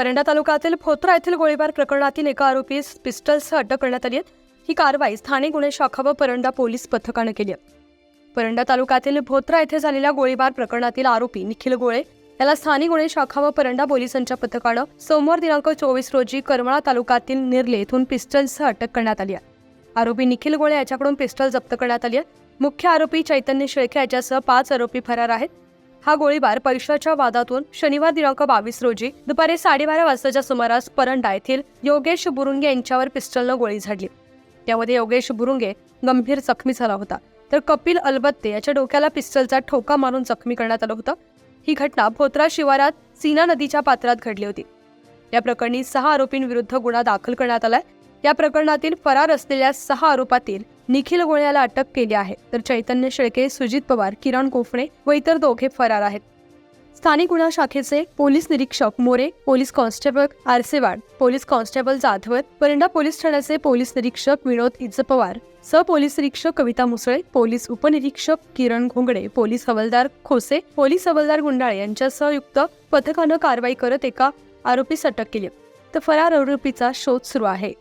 परंडा तालुक्यातील फोत्रा येथील गोळीबार प्रकरणातील एका आरोपीस पिस्टलसह अटक करण्यात आली आहे. ही कारवाई स्थानिक गुन्हे शाखा व परंडा पोलीस पथकानं केली आहे. परंडा तालुक्यातील भोत्रा येथे झालेल्या गोळीबार प्रकरणातील आरोपी निखिल गोळे याला स्थानिक गुन्हे शाखा व परंडा पोलिसांच्या पथकानं सोमवार दिनांक चोवीस रोजी करमाळा तालुक्यातील निर्ले येथून पिस्टलसह अटक करण्यात आली आहे. आरोपी निखिल गोळे याच्याकडून पिस्टल जप्त करण्यात आली आहे. मुख्य आरोपी चैतन्य शेळके याच्यासह पाच आरोपी फरार आहेत. हा गोळीबार पैशाच्या वादातून शनिवार दिनांक बावीस रोजी दुपारी साडेबारा वाजताच्या सुमारास परंडा येथील योगेश बुरुंगे यांच्यावर पिस्टलनं गोळी झाडली. त्यामध्ये योगेश बुरुंगे गंभीर जखमी झाला होता. तर कपिल अलबत्ते याच्या डोक्याला पिस्टलचा ठोका मारून जखमी करण्यात आलं होतं. ही घटना भोत्रा शिवारात सीना नदीच्या पात्रात घडली होती. या प्रकरणी सहा आरोपींविरुद्ध गुन्हा दाखल करण्यात आलाय. या प्रकरणातील फरार असलेल्या सहा आरोपातील निखिल गोळ्याला अटक केली आहे. तर चैतन्य शेळके सुजित पवार किरण कोफणे व इतर दोघे फरार आहेत. स्थानिक गुन्हा शाखेचे पोलीस निरीक्षक More police constable Arsewad police constable Jadhavar Paranda police ठाण्याचे पोलीस निरीक्षक विनोद इज्जपवार सहपोलीस निरीक्षक कविता मुसळे पोलीस उपनिरीक्षक किरण घोंगडे पोलीस हवालदार खोसे पोलीस हवालदार गुंडाळे यांच्या संयुक्त पथकानं कारवाई करत एका आरोपीस अटक केली तर फरार आरोपीचा शोध सुरू आहे.